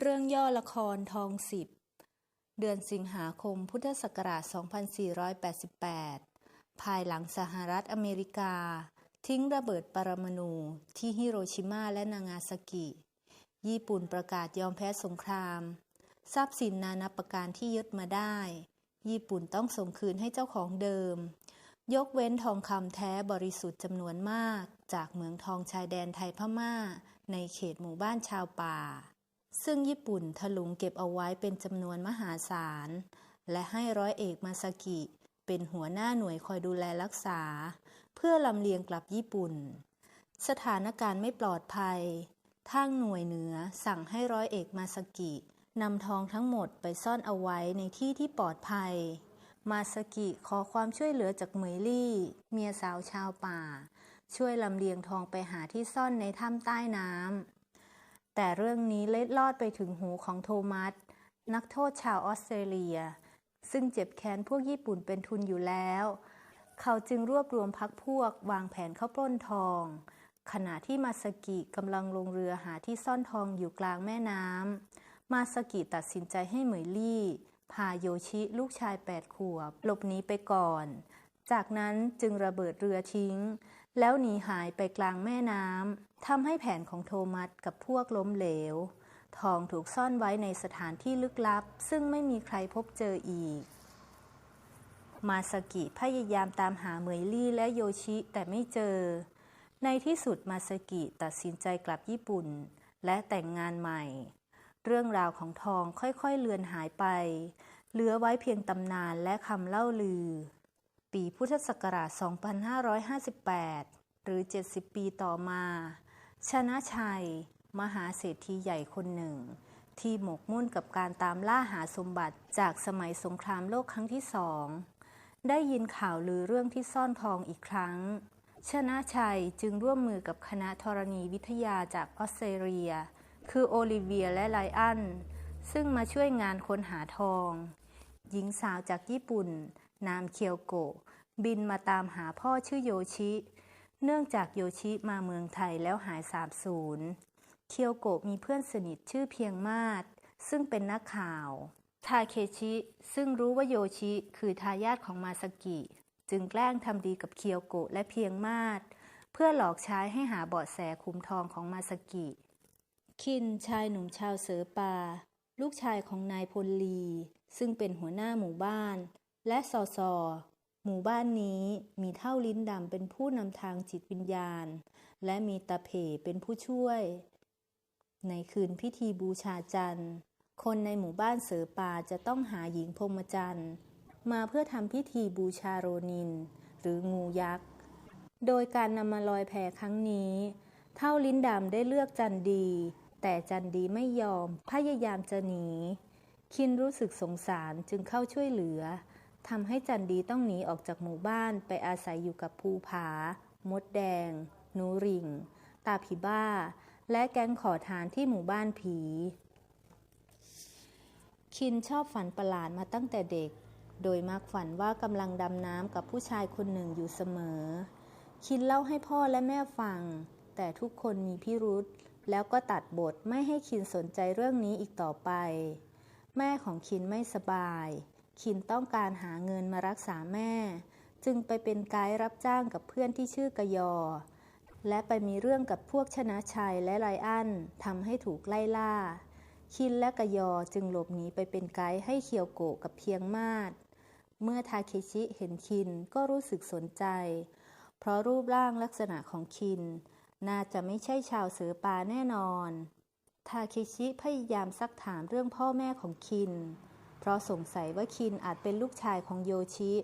เรื่องย่อละครทองสิบ เดือนสิงหาคมพุทธศักราช 2488 ภายหลังสหรัฐอเมริกา ทิ้งระเบิดปรมาณูที่ฮิโรชิมาและนางาซากิ ญี่ปุ่นประกาศยอมแพ้สงคราม ทรัพย์สินนานาประการที่ยึดมาได้ ญี่ปุ่นต้องส่งคืนให้เจ้าของเดิม ยกเว้นทองคำแท้บริสุทธิ์จำนวนมาก จากเหมืองทองชายแดนไทยพม่า ในเขตหมู่บ้านชาวป่า ซึ่งญี่ปุ่นถลุงเก็บเอาไว้เป็นจำนวนมหาศาล และให้ร้อยเอกมาซากิ เป็นหัวหน้าหน่วยคอยดูแลรักษา เพื่อลำเลียงกลับญี่ปุ่น สถานการณ์ไม่ปลอดภัย ทางหน่วยเหนือสั่งให้ร้อยเอกมาซากินำทองทั้งหมดไปซ่อนเอาไว้ในที่ที่ปลอดภัย มาซากิขอความช่วยเหลือจากเหมยลี่ เมียสาวชาวป่า ช่วยลำเลียงทองไปหาที่ซ่อนในถ้ำใต้น้ำ แต่เรื่องนี้เล็ดลอดไปถึงหูของโทมัส นักโทษชาวออสเตรเลีย ซึ่งเจ็บแค้นพวกญี่ปุ่นเป็นทุนอยู่แล้ว เขาจึงรวบรวมพักพวกวางแผนเข้าปล้นทอง ขณะที่มาสกิกำลังลงเรือหาที่ซ่อนทองอยู่กลางแม่น้ำมาสกิตัดสินใจให้เหมยลี่ พาโยชิลูกชายแปดขวบหลบหนีไปก่อน จากนั้นจึงระเบิดเรือทิ้ง แล้วหนีหายไปกลางแม่น้ำทำให้แผนของโทมัสกับพวกล้มเหลว ทองถูกซ่อนไว้ในสถานที่ลึกลับ ซึ่งไม่มีใครพบเจออีก มาสกิพยายามตามหาเหมยลี่และโยชิแต่ไม่เจอ ในที่สุดมาสกิตัดสินใจกลับญี่ปุ่น และแต่งงานใหม่ เรื่องราวของทองค่อยๆเลือนหายไป เหลือไว้เพียงตำนานและคำเล่าลือ ปีพุทธศักราช 2558 หรือ 70 ปีต่อมา ชนะชัย มหาเศรษฐีใหญ่คนหนึ่ง ที่หมกมุ่นกับการตามล่าหาสมบัติจากสมัยสงครามโลกครั้งที่สอง ได้ยินข่าวลือเรื่องที่ซ่อนทองอีกครั้ง ชนะชัยจึงร่วมมือกับคณะธรณีวิทยาจากออสเตรเลีย คือโอลิเวียและไลอัน ซึ่งมาช่วยงานค้นหาทอง หญิงสาวจากญี่ปุ่นนามเคียวโกะ บินมาตามหาพ่อชื่อโยชิ เนื่องจากโยชิมาเมืองไทยแล้วหายสาบสูญ เคียวโกะมีเพื่อนสนิทชื่อเพียงมาศซึ่งเป็นนักข่าว ทาเคชิ ซึ่งรู้ว่าโยชิคือทายาทของมาสกิ จึงแกล้งทำดีกับเคียวโกะและเพียงมาศเพื่อหลอกใช้ให้หาเบาะแสคุมทองของมาสกิ คินชายหนุ่มชาวเสือป่า ลูกชายของนายพลลี ซึ่งเป็นหัวหน้าหมู่บ้าน และซอซอ หมู่บ้านนี้มีเท่าลิ้นดำเป็นผู้นำทางจิตวิญญาณ และมีตาเพเป็นผู้ช่วย ในคืนพิธีบูชาจันทร์ คนในหมู่บ้านเสือป่าจะต้องหาหญิงพรมจันทร์ มาเพื่อทำพิธีบูชาโรนิน หรืองูยักษ์ โดยการนำมาลอยแพครั้งนี้ เท่าลิ้นดำได้เลือกจันดี แต่จันดีไม่ยอมพยายามจะหนี คินรู้สึกสงสารจึงเข้าช่วยเหลือ ทำให้จันดีต้องหนีออกจากหมู่บ้านไปอาศัยอยู่กับภูผา มดแดงหนูริง ตาผีบ้า และแก๊งขอทานที่หมู่บ้านผี คินชอบฝันประหลาดมาตั้งแต่เด็ก โดยมักฝันว่ากำลังดำน้ำกับผู้ชายคนหนึ่งอยู่เสมอ คินเล่าให้พ่อและแม่ฟัง แต่ทุกคนมีพิรุธแล้วก็ตัดบทไม่ให้คินสนใจเรื่องนี้อีกต่อไป แม่ของคินไม่สบาย คินต้องการหาเงินมารักษาแม่ จึงไปเป็นไกด์รับจ้างกับเพื่อนที่ชื่อกยอ และไปมีเรื่องกับพวกชนะชัยและไรอันทำให้ถูกไล่ล่า คินและกยอจึงหลบหนีไปเป็นไกด์ให้เคียวโกะกับเพียงมาศเมื่อทาเคชิเห็นคินก็รู้สึกสนใจ เพราะรูปร่างลักษณะของคิน น่าจะไม่ใช่ชาวเสือป่าแน่นอน ทาเคชิพยายามซักถามเรื่องพ่อแม่ของคิน ราะสงสัยว่าคินอาจเป็นลูกชายของโยชิ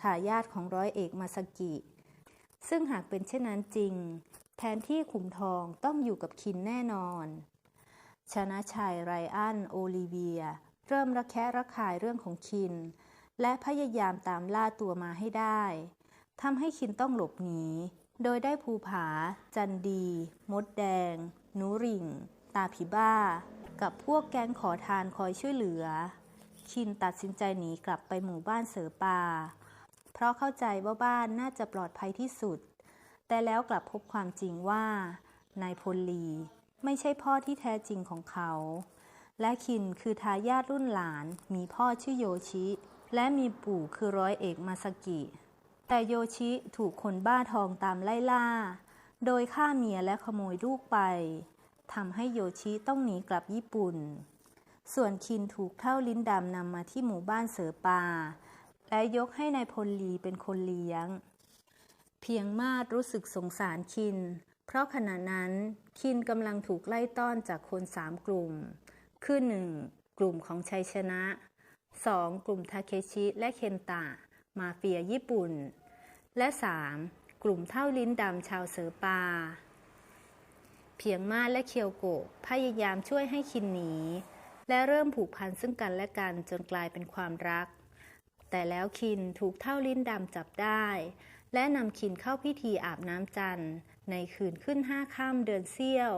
ทายาทของร้อยเอกมาสกิ ซึ่งหากเป็นเช่นนั้นจริง แทนที่ขุมทองต้องอยู่กับคินแน่นอน ชนะชัยไรอันโอลิเวีย เริ่มระแคะระคายเรื่องของคิน และพยายามตามล่าตัวมาให้ได้ทำให้คินต้องหลบหนี โดยได้ภูผา จันดี มดแดง นูริง ตาผีบ้า กับพวกแก๊งขอทานคอยช่วยเหลือ คินตัดสินใจหนีกลับไปหมู่บ้านเสือป่า เพราะเข้าใจว่าบ้านน่าจะปลอดภัยที่สุด แต่แล้วกลับพบความจริงว่า นายพลลีไม่ใช่พ่อที่แท้จริงของเขา และคินคือทายาทรุ่นหลาน มีพ่อชื่อโยชิ และมีปู่คือร้อยเอกมาสกิ แต่โยชิถูกคนบ้าทองตามไล่ล่า โดยฆ่าเมียและขโมยลูกไปทำให้โยชิต้องหนีกลับญี่ปุ่น ส่วนคินถูกเท่าลิ้นดำนำมาที่หมู่บ้านเสือป่า และยกให้ในายพลลีเป็นคนเลี้ยง เพียงมาดรู้สึกสงสารคิน เพราะขณะนั้นคินกำลังถูกไล่ต้อนจากคนสามกลุ่ม คือหนึ่งกลุ่มของชัยชนะ 2. กลุ่มทาเคชิและเคนตะ มาเฟียญี่ปุ่น และ 3. กลุ่มเท่าลิ้นดำชาวเสือป่าเพียงมาและเคียวโกะพยายามช่วยให้คินหนี และเริ่มผูกพันซึ่งกันและกันจนกลายเป็นความรัก แต่แล้วคินถูกเท่าลิ้นดำจับได้ และนำคินเข้าพิธีอาบน้ำจันทร์ในคืนขึ้นห้าค่ำเดือนเสี้ยว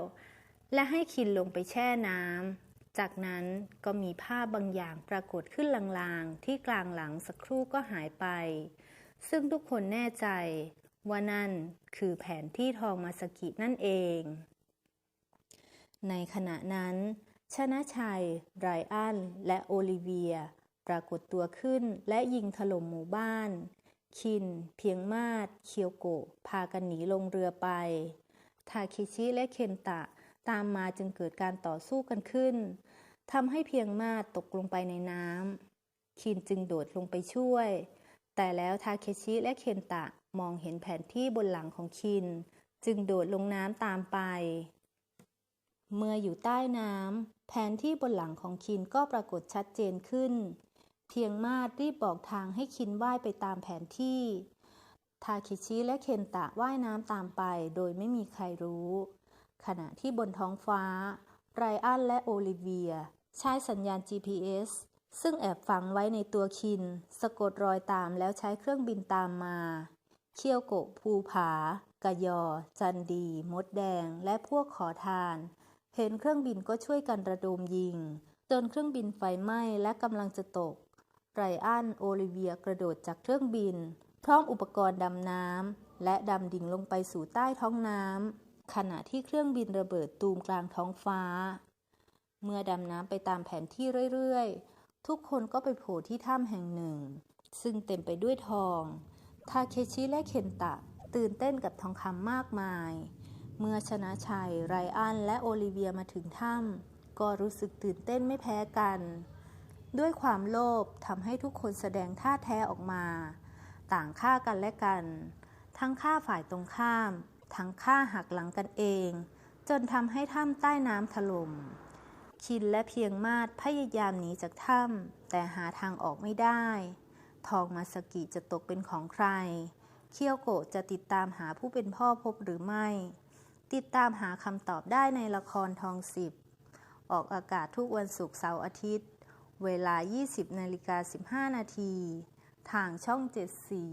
และให้คินลงไปแช่น้ำ จากนั้นก็มีภาพบางอย่างปรากฏขึ้นลางๆ ที่กลางหลังสักครู่ก็หายไป ซึ่งทุกคนแน่ใจว่านั่นคือแผนที่ทองมาสกินั่นเอง ในขณะนั้น ชนะชัย ไรอัน และโอลิเวีย ปรากฏตัวขึ้นและยิงถล่มหมู่บ้าน คิน เพียงมาด เคียวโกะ พากันหนีลงเรือไป ทาเคชิและเคนตะ ตามมาจึงเกิดการต่อสู้กันขึ้น ทำให้เพียงมาดตกลงไปในน้ำ คินจึงโดดลงไปช่วย แต่แล้วทาเคชิและเคนตะมองเห็นแผนที่บนหลังของคิน จึงโดดลงน้ำตามไป เมื่ออยู่ใต้น้ำแผนที่บนหลังของคินก็ปรากฏชัดเจนขึ้น เพียงมาดรีบบอกทางให้คินว่ายไปตามแผนที่ ทาคิชิและเคนตะว่ายน้ำตามไปโดยไม่มีใครรู้ ขณะที่บนท้องฟ้า ไรอันและโอลิเวีย ใช้สัญญาณ GPS ซึ่งแอบฝังไว้ในตัวคิน สะกดรอยตามแล้วใช้เครื่องบินตามมา เคียวโกะภูผา กะยอ จันดี มดแดง และพวกขอทาน เห็นเครื่องบินก็ช่วยกันระดมยิง จนเครื่องบินไฟไหม้และกำลังจะตก ไรอันโอลิเวียกระโดดจากเครื่องบิน พร้อมอุปกรณ์ดำน้ำและดำดิ่งลงไปสู่ใต้ท้องน้ำขณะที่เครื่องบินระเบิดตูมกลางท้องฟ้า เมื่อดำน้ำไปตามแผนที่เรื่อยๆ ทุกคนก็ไปโผล่ที่ถ้ำแห่งหนึ่ง ซึ่งเต็มไปด้วยทอง ทาเคชิและเคนตะตื่นเต้นกับทองคำมากมาย เมื่อชนะชัย ไรอันและโอลิเวียมาถึงถ้ำก็รู้สึกตื่นเต้นไม่แพ้กัน ด้วยความโลภทำให้ทุกคนแสดงท่าแท้ออกมา ต่างฆ่ากันและกัน ทั้งฆ่าฝ่ายตรงข้าม ทั้งฆ่าหักหลังกันเอง จนทำให้ถ้ำใต้น้ำถล่มคินและเพียงมาดพยายามหนีจากถ้ำแต่หาทางออกไม่ได้ ทองมาสกิจะตกเป็นของใคร เคียวโกะจะติดตามหาผู้เป็นพ่อพบหรือไม่ ติดตามหาคำตอบได้ในละครทองสิบ ออกอากาศทุกวันศุกร์เสาร์อาทิตย์ เวลา 20นาฬิกา15 นาที ทางช่อง 7 สี